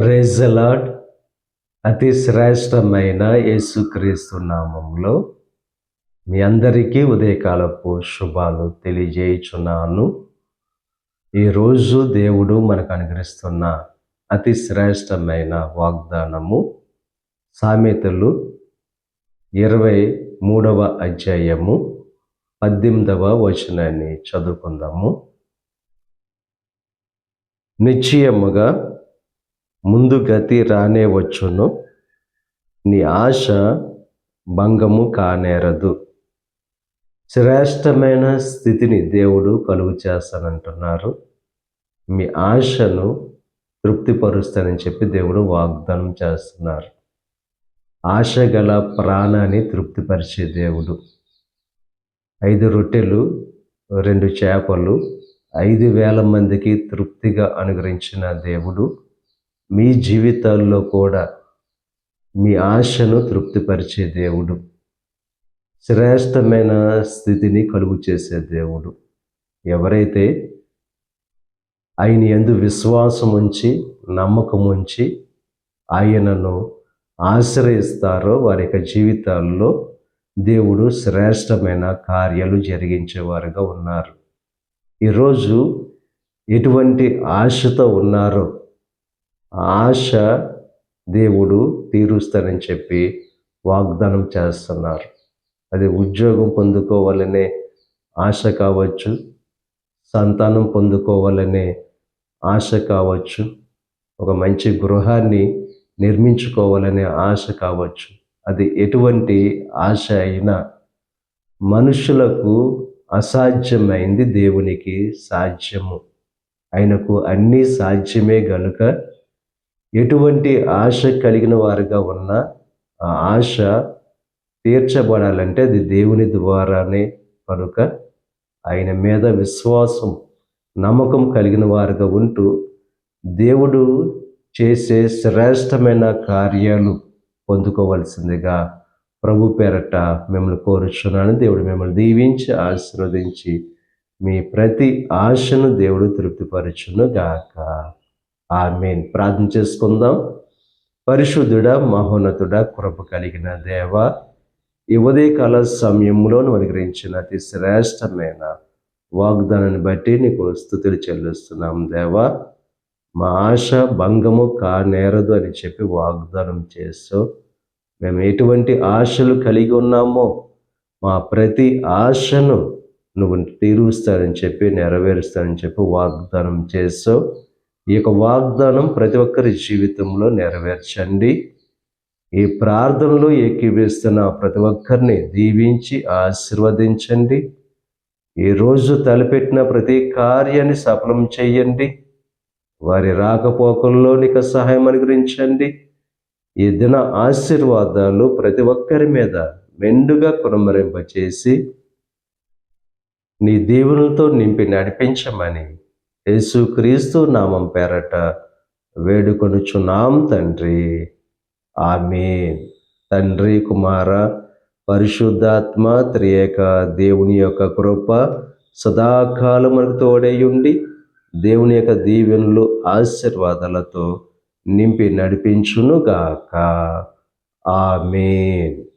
ప్రెజలాడ్ అతి శ్రేష్టమైన యేసుక్రీస్తు నామంలో మీ అందరికీ ఉదయకాలపు శుభాలు తెలియజేయుచున్నాను. ఈరోజు దేవుడు మనకు అనుగ్రహిస్తున్న అతి శ్రేష్టమైన వాగ్దానము సామెతలు ఇరవై మూడవ అధ్యాయము పద్దెనిమిదవ వచనాన్ని చదువుకుందాము. నిశ్చయముగా ముందు గతి రానే వచ్చును. నీ ఆశ భంగము కానేరదు. శ్రేష్టమైన స్థితిని దేవుడు కలుగు చేస్తానంటున్నారు. మీ ఆశను తృప్తిపరుస్తానని చెప్పి దేవుడు వాగ్దానం చేస్తున్నారు. ఆశ గల ప్రాణాన్ని తృప్తిపరిచే దేవుడు. ఐదు రొట్టెలు రెండు చేపలు ఐదు వేల మందికి తృప్తిగా అనుగ్రహించిన దేవుడు మీ జీవితాల్లో కూడా మీ ఆశను తృప్తిపరిచే దేవుడు. శ్రేష్టమైన స్థితిని కలుగు చేసే దేవుడు. ఎవరైతే ఆయన ఎందు విశ్వాసం ఉంచి నమ్మకం ఉంచి ఆయనను ఆశ్రయిస్తారో వారి యొక్క జీవితాల్లో దేవుడు శ్రేష్టమైన కార్యాలు జరిగించేవారుగా ఉన్నారు. ఈరోజు ఎటువంటి ఆశతో ఉన్నారో ఆశ దేవుడు తీరుస్తానని చెప్పి వాగ్దానం చేస్తున్నారు. అది ఉద్యోగం పొందుకోవాలనే ఆశ కావచ్చు సంతానం పొందుకోవాలనే ఆశ కావచ్చు ఒక మంచి గృహాన్ని నిర్మించుకోవాలనే ఆశ కావచ్చు. అది ఎటువంటి ఆశ అయినా మనుషులకు అసాధ్యమైంది దేవునికి సాధ్యము. ఆయనకు అన్నీ సాధ్యమే గనుక ఎటువంటి ఆశ కలిగిన వారుగా ఉన్న ఆ ఆశ తీర్చబడాలంటే అది దేవుని ద్వారానే కనుక ఆయన మీద విశ్వాసం నమ్మకం కలిగిన వారుగా ఉంటూ దేవుడు చేసే శ్రేష్టమైన కార్యాలు పొందుకోవలసిందిగా ప్రభు పేరట మిమ్మల్ని కోరుచున్నాను. దేవుడు మిమ్మల్ని దీవించి ఆశీర్వదించి మీ ప్రతి ఆశను దేవుడు తృప్తిపరచును గాక ఆమెన్. ప్రార్థన చేసుకుందాం. పరిశుద్ధుడ మహోన్నతుడ కృప కలిగిన దేవ ఈ ఉదయకాల సమయంలో అనుగ్రహించిన అతి శ్రేష్టమైన వాగ్దానాన్ని బట్టి నీకు స్థుతులు చెల్లిస్తున్నాం దేవా. మా ఆశ భంగము కానేరదు అని చెప్పి వాగ్దానం చేస్తూ మేము ఎటువంటి ఆశలు కలిగి ఉన్నామో మా ప్రతి ఆశను నువ్వు తీరుస్తానని చెప్పి నెరవేరుస్తానని చెప్పి వాగ్దానం చేస్తావు ఈ యొక్క వాగ్దానం ప్రతి ఒక్కరి జీవితంలో నెరవేర్చండి. ఈ ప్రార్థనలో ఏకీవేస్తున్న ప్రతి ఒక్కరిని దీవించి ఆశీర్వదించండి. ఈరోజు తలపెట్టిన ప్రతి కార్యాన్ని సఫలం చేయండి. వారి రాకపోకల్లో నీకు సహాయం అనుగ్రహించండి. ఈ దిన ఆశీర్వాదాలు ప్రతి ఒక్కరి మీద మెండుగా కురమరింపచేసి నీ దేవునితో నింపి నడిపించమని యేసుక్రీస్తు నామం పేరట వేడుకొనుచున్నాం తండ్రి. ఆమె తండ్రి కుమార పరిశుద్ధాత్మ త్రియేక దేవుని యొక్క కృప సదాకాలం మనకు తోడేయుండి దేవుని యొక్క దీవెనలు ఆశీర్వాదాలతో నింపి నడిపించునుగాక. ఆమెన్.